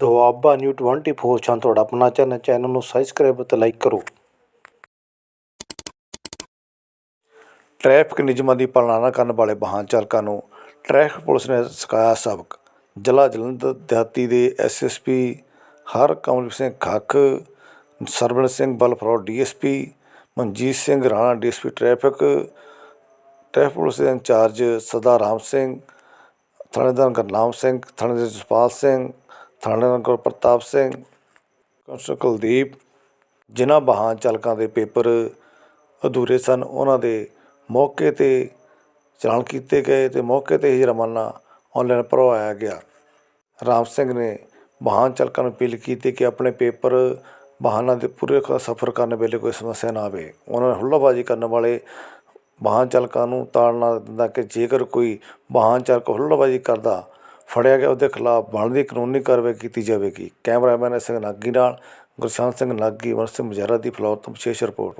Doaba new 24 ਛਾਂ ਤੁਹਾਡਾ ਆਪਣਾ ਚੈਨਲ ਚੈਨਲ ਨੂੰ ਸਬਸਕ੍ਰਾਈਬ ਅਤੇ ਲਾਈਕ ਕਰੋ। ਟ੍ਰੈਫਿਕ ਨਿਯਮਾਂ ਦੀ ਪਾਲਣਾ ਨਾ ਕਰਨ ਵਾਲੇ ਵਾਹਨ ਚਾਲਕਾਂ ਨੂੰ ਟ੍ਰੈਫਿਕ ਪੁਲਿਸ ਨੇ ਸਿਖਾਇਆ ਸਬਕ। ਜ਼ਿਲ੍ਹਾ ਜਲੰਧਰ ਦਿਹਾਤੀ ਦੇ SSP Harkamal Singh Khakh Sarwan Singh ਬਲਫਰੋਡ DSP Manjit Singh Rana DSP traffic traffic police ਦੇ ਇੰਚਾਰਜ ਸਦਾ ਰਾਮ ਸਿੰਘ, ਥਾਣੇਦਾਰ ਗੁਰਨਾਮ ਸਿੰਘ ਥਾਣੇਦਾਰ ਜਸਪਾਲ ਸਿੰਘ ਥਾਣੇਦਾਰ ਗੁਰਪ੍ਰਤਾਪ ਸਿੰਘ ਕੌਂਸਲ ਕੁਲਦੀਪ, ਜਿਨ੍ਹਾਂ ਵਾਹਨ ਚਾਲਕਾਂ ਦੇ ਪੇਪਰ ਅਧੂਰੇ ਸਨ, ਉਹਨਾਂ ਦੇ ਮੌਕੇ 'ਤੇ ਚਲਾਨ ਕੀਤੇ ਗਏ ਅਤੇ ਮੌਕੇ 'ਤੇ ਹੀ ਜੁਰਮਾਨਾ ਔਨਲਾਈਨ ਭਰਵਾਇਆ ਗਿਆ। ਰਾਮ ਸਿੰਘ ਨੇ ਵਾਹਨ ਚਾਲਕਾਂ ਨੂੰ ਅਪੀਲ ਕੀਤੀ ਕਿ ਆਪਣੇ ਪੇਪਰ ਵਾਹਨਾਂ ਦੇ ਪੂਰੇ ਸਫ਼ਰ ਕਰਨ ਵੇਲੇ ਕੋਈ ਸਮੱਸਿਆ ਨਾ ਆਵੇ। ਉਹਨਾਂ ਨੇ ਹੁੱਲਾਬਾਜ਼ੀ ਕਰਨ ਵਾਲੇ ਵਾਹਨ ਚਾਲਕਾਂ ਨੂੰ ਤਾੜਨਾ ਦਿੰਦਾ ਕਿ ਜੇਕਰ ਕੋਈ ਵਾਹਨ ਚਾਲਕ ਹੁੱਲਾਬਾਜ਼ੀ ਕਰਦਾ ਫੜਿਆ ਗਿਆ, ਉਹਦੇ ਖਿਲਾਫ ਬਣਦੀ ਕਾਨੂੰਨੀ ਕਾਰਵਾਈ ਕੀਤੀ ਜਾਵੇਗੀ। ਕੈਮਰਾਮੈਨ ਸਿੰਘ ਨਾਗੀ ਨਾਲ ਗੁਰਸ਼ਾਂਤ ਸਿੰਘ ਨਾਗੀ ਵੰਸ਼ ਸਿੰਘ ਮਜਾਰਾ ਦੀ ਫਲੋਰ ਤੋਂ ਵਿਸ਼ੇਸ਼ ਰਿਪੋਰਟ।